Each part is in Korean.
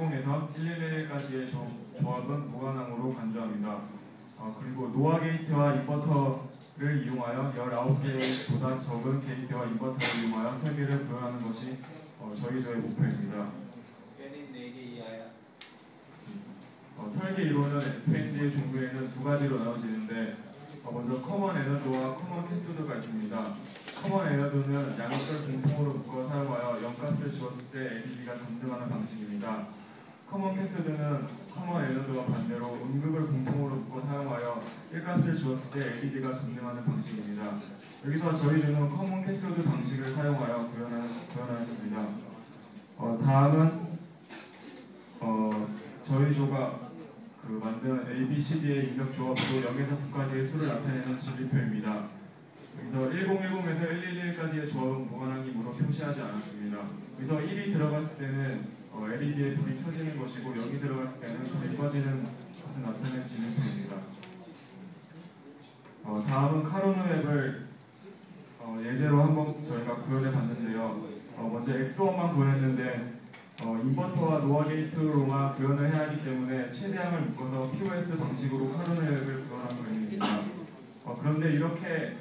010에서 1111까지의 조합은 무관항으로 간주합니다. 어, 그리고 노아 게이트와 인버터를 이용하여 19개보다 적은 게이트와 인버터를 이용하여 설계를 구현하는 것이 어, 저희 조의 목표입니다. 팬인 4개 이하야. 어, 설계 이론은 FND의 종류에는 두 가지로 나눠지는데 어, 먼저 커먼 에너드와 커먼 캐스도가 있습니다. 커먼 에너드는 양극을 공통으로 묶어 사용하여 영값을 주었을 때 LED가 점등하는 방식입니다. 커먼 캐스드는 커먼 에너드와 반대로 음극을 공통으로 묶어 사용하여 1값을 주었을 때 LED가 점등하는 방식입니다. 여기서 저희 조는 커먼 캐스드 방식을 사용하여 구현하, 구현하였습니다. 어, 다음은 어, 저희 조가 그 만든 A, B, C, D의 입력 조합으로 0에서 9까지의 수를 나타내는 진리표입니다. 여기서 1010에서 111까지의 조합은 무관항이므로 표시하지 않았습니다. 여기서 1이 들어갔을 때는 어, LED의 불이 켜지는 것이고 0이 들어갔을 때는 불이 꺼지는 것을 나타내는 진리표입니다. 어, 다음은 카로노 앱을 어, 예제로 한번 저희가 구현해 봤는데요. 어, 먼저 X1만 구현했는데 어, 인버터와 노아 게이트로만 구현을 해야 하기 때문에 최대한을 묶어서 POS 방식으로 카로노 앱을 구현한 그림입니다. 어, 그런데 이렇게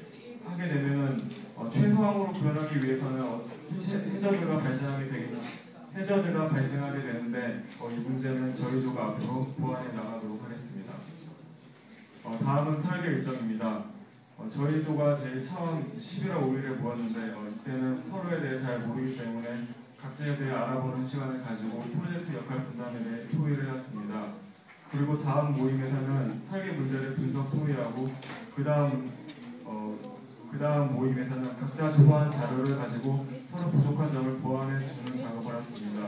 하게 되면은 어, 최소한으로 구현하기 위해서는 어, 해저드가 발생하게 되겠 해저드가 발생하게 되는데 어, 이 문제는 저희 조가 앞으로 보완해 나가도록 하겠습니다. 어, 다음은 설계 일정입니다. 어, 저희 조가 제일 처음 11월 5일에 모았는데 어, 이때는 서로에 대해 잘 모르기 때문에 각자에 대해 알아보는 시간을 가지고 프로젝트 역할 분담에 대해 토의를 해왔습니다. 그리고 다음 모임에서는 설계 문제를 분석 토의하고 그 다음 어, 그 다음 모임에서는 각자 조사한 자료를 가지고 서로 부족한 점을 보완해 주는 작업을 했습니다.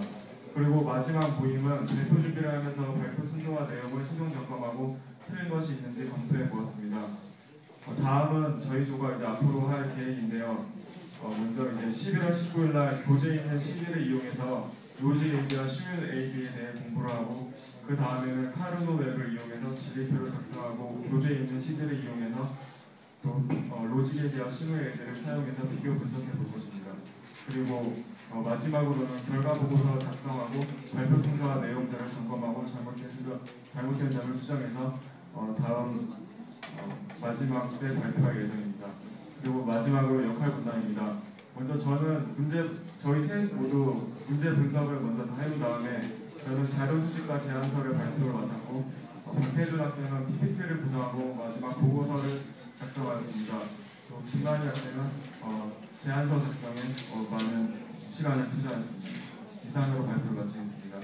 그리고 마지막 모임은 발표 준비를 하면서 발표 순서와 내용을 최종 점검하고 틀린 것이 있는지 검토해 보았습니다. 어, 다음은 저희 조가 이제 앞으로 할 계획인데요. 어, 먼저 이제 11월 19일 날 교재에 있는 CD를 이용해서 로직 AB와 시뮬 AB에 대해 공부를 하고 그 다음에는 카르노 웹을 이용해서 진리표를 작성하고 교재에 있는 CD를 이용해서 또 어, 로직 AB와 시뮬 AB를 사용해서 비교 분석해 볼 것입니다. 그리고 어, 마지막으로는 결과 보고서 작성하고 발표 순서와 내용들을 점검하고 잘못된, 수정, 잘못된 점을 수정해서 어, 다음 어, 마지막 때 발표할 예정입니다. 그리고 마지막으로 역할 분담입니다. 먼저 저는 문제 저희 셋 모두 문제 분석을 먼저 다 해본 다음에 저는 자료 수집과 제안서를 발표를 맡았고 어, 박태준 학생은 PPT를 구성하고 마지막 보고서를 작성하였습니다. 또 김만희 학생은 어, 제안서 작성에 어, 많은 시간을 투자했습니다. 이상으로 발표를 마치겠습니다.